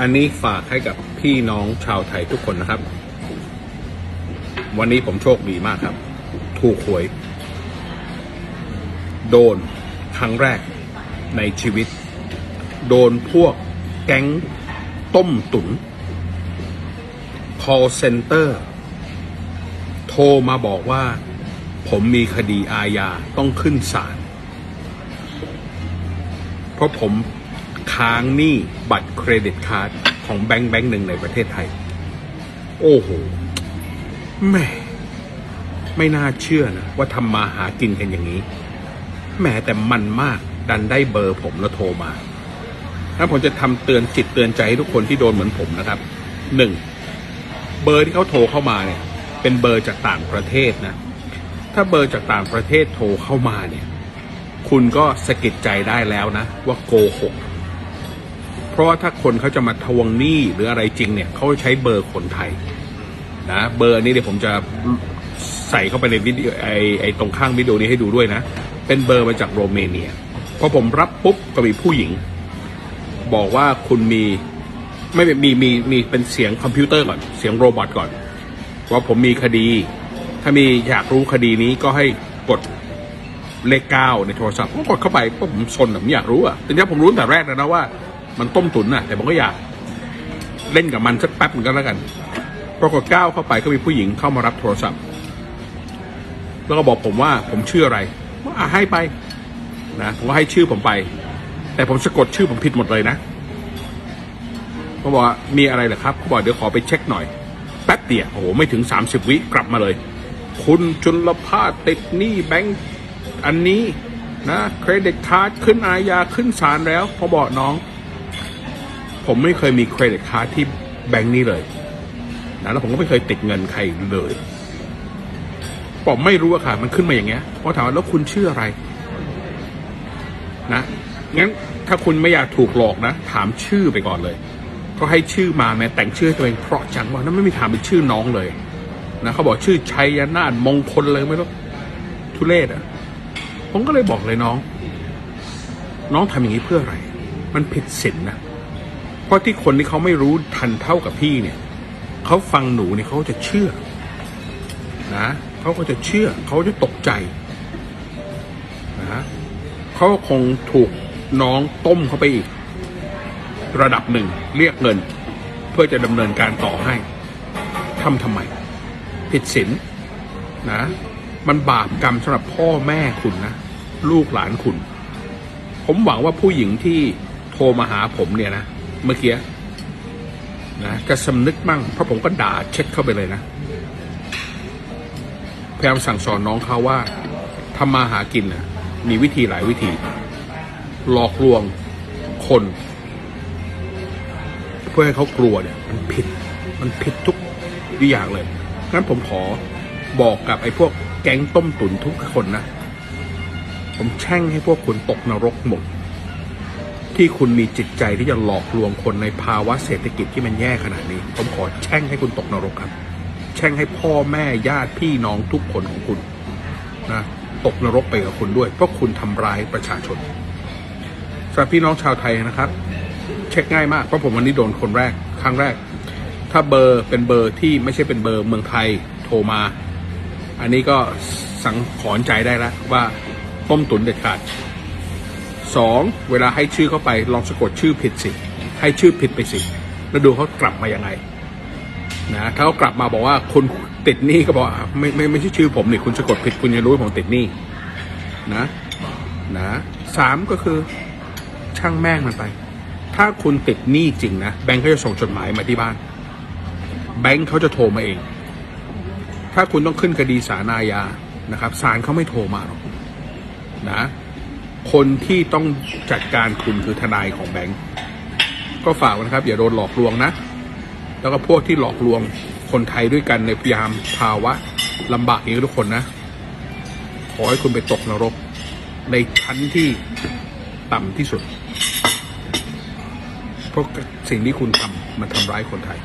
อันนี้ฝากให้กับพี่น้องชาวไทยทุกคนนะครับ วันนี้ผมโชคดีมากครับ ถูกหวย โดนครั้งแรกในชีวิต โดนพวกแก๊งต้มตุน call center โทรมาบอกว่า ผมมีคดีอาญาต้องขึ้นศาลเพราะผม ค้างหนี้บัตรเครดิตการ์ดของแบงค์แบงค์หนึ่งในประเทศไทย โอ้โหแหม่ไม่น่าเชื่อนะ ว่าทำมาหากินกันอย่างนี้แหมแต่มันมากดันได้เบอร์ผมแล้วโทรมาแล้วผมจะทำเตือนจิตเตือนใจให้ทุกคนที่โดนเหมือนผมนะครับหนึ่งเบอร์ที่เขาโทรเข้ามาเนี่ย เป็นเบอร์จากต่างประเทศนะ ถ้าเบอร์จากต่างประเทศโทรเข้ามาเนี่ย คุณก็สะกิดใจได้แล้วนะ ว่าโกหก เพราะว่าถ้าคนเขาจะมาทวงหนี้หรืออะไรจริงเนี่ยเขาใช้เบอร์คนไทยนะเบอร์นี้เดี๋ยวผมจะใส่เข้าไปในวิดีโอไอไอตรงข้างวิดีโอนี้ให้ดูด้วยนะ เป็นเบอร์มาจากโรเมเนียพอผมรับปุ๊บก็มีผู้หญิง บอกว่าคุณมีไม่มีมีมีเป็นเสียงคอมพิวเตอร์ก่อนเสียงโรบอทก่อน ว่าผมมีคดี ถ้ามีอยากรู้คดีนี้ก็ให้กดเลขเก้าในโทรศัพท์ผมกดเข้าไปเพราะผมสนผมอยากรู้อะแต่ที่ผมรู้แต่แรกแล้วนะว่า มันต้มตุ๋นอะแต่ผมก็อยากเล่นกับมันสักแป๊บหนึงก็แล้วกันปรากฏก้าวเข้าไปก็มีผู้หญิงเข้ามารับโทรศัพท์ แล้วก็บอกผมว่าผมชื่ออะไรว่าให้ไปนะผมก็ให้ชื่อผมไป แต่ผมสะกดชื่อผมผิดหมดเลยนะเขาบอกว่ามีอะไรเหรอครับเขาบอกเดี๋ยวขอไปเช็คหน่อยแป๊บเดียวโอ้โหไม่ถึง30วิกลับมาเลย คุณจุลภาติดหนี้แบงก์อันนี้นะเครดิตการ์ดขึ้นอาญาขึ้นศาลแล้วพอบอกน้อง ผมไม่เคยมีเครดิตการ์ดที่แบงก์นี้เลยนะแล้วผมก็ไม่เคยติดเงินใครเลยบอกไม่รู้อะค่ะ มันขึ้นมาอย่างเงี้ยพอถามว่าแล้วคุณชื่ออะไร นะงั้นถ้าคุณไม่อยากถูกหลอกนะ ถามชื่อไปก่อนเลย ก็ให้ชื่อมาแม้แต่งชื่อตัวเองเพราะจังว่านั้นไม่มีถามเป็นชื่อน้องเลยนะเขาบอกชื่อชัยนาฏมงคลเลยไม่รู้ทุเรศอะ ผมก็เลยบอกเลยน้อง น้องทำอย่างนี้เพื่ออะไร มันผิดศีลนะ ราะที่คนที่เขาไม่รู้ทันเท่ากับพี่เนี่ยเขาฟังหนูเนี่ยเขาจะเชื่อ นะเขาก็จะเชื่อเขาจะตกใจนะเขาคงถูกน้องต้มเข้าไปอีก ระดับหนึ่งเรียกเงิน เพื่อจะดำเนินการต่อให้ทำทำไม ผิดศีลนะ มันบาปกรรมสำหรับพ่อแม่คุณนะ ลูกหลานคุณ ผมหวังว่าผู้หญิงที่โทรมาหาผมเนี่ยนะ เมื่อกี้นะจะสำนึกมั่งเพราะผมก็ด่าเช็ดเข้าไปเลยนะพยายามสั่งสอนน้องเขาว่าทำมาหากินน่ะมีวิธีหลายวิธี หลอกลวงคน เพื่อให้เขากลัวเนี่ย มันผิด มันผิดทุกอย่างเลยงั้นผมขอบอกกับไอ้พวกแก๊งต้มตุ๋นทุกคนนะ ผมแช่งให้พวกคุณตกนรกหมด ที่คุณมีจิตใจที่จะหลอกลวงคนในภาวะเศรษฐกิจที่มันแย่ขนาดนี้ ผมขอแช่งให้คุณตกนรกครับ แช่งให้พ่อแม่ญาติพี่น้องทุกคนของคุณนะตกนรกไปกับคุณด้วย เพราะคุณทำร้ายประชาชนสำหรับพี่น้องชาวไทยนะครับ เช็คง่ายมากเพราะผมวันนี้โดนคนแรก ครั้งแรก ถ้าเบอร์เป็นเบอร์ที่ไม่ใช่เป็นเบอร์เมืองไทยโทรมา อันนี้ก็สังขอนใจได้แล้วว่าต้มตุ๋นเด็ดขาด สองเวลาให้ชื่อเข้าไปลองสะกดชื่อผิดสิ ให้ชื่อผิดไปสิ แล้วดูเขากลับมายังไงนะถ้าเขากลับมาบอกว่าคุณติดหนี้ก็บอกไม่ไม่ไม่ใช่ชื่อผมนี่คุณสะกดผิดคุณจะรู้ว่าผมติดหนี้นะนะสามก็คือช่างแม่งมันไป ถ้าคุณติดหนี้จริงนะแบงค์เขาจะส่งจดหมายมาที่บ้าน แบงค์เขาจะโทรมาเอง ถ้าคุณต้องขึ้นคดีสารอาญานะครับศาลเขาไม่โทรมาหรอกนะ คนที่ต้องจัดการคุณคือทนายของแบงค์ก็ฝากไว้นะครับ อย่าโดนหลอกลวงนะ แล้วก็พวกที่หลอกลวงคนไทยด้วยกันในพยายามภาวะลำบากอย่างนี้ทุกคนนะ ขอให้คุณไปตกนรก ในชั้นที่ต่ำที่สุด เพราะสิ่งที่คุณทำมันทำร้ายคนไทย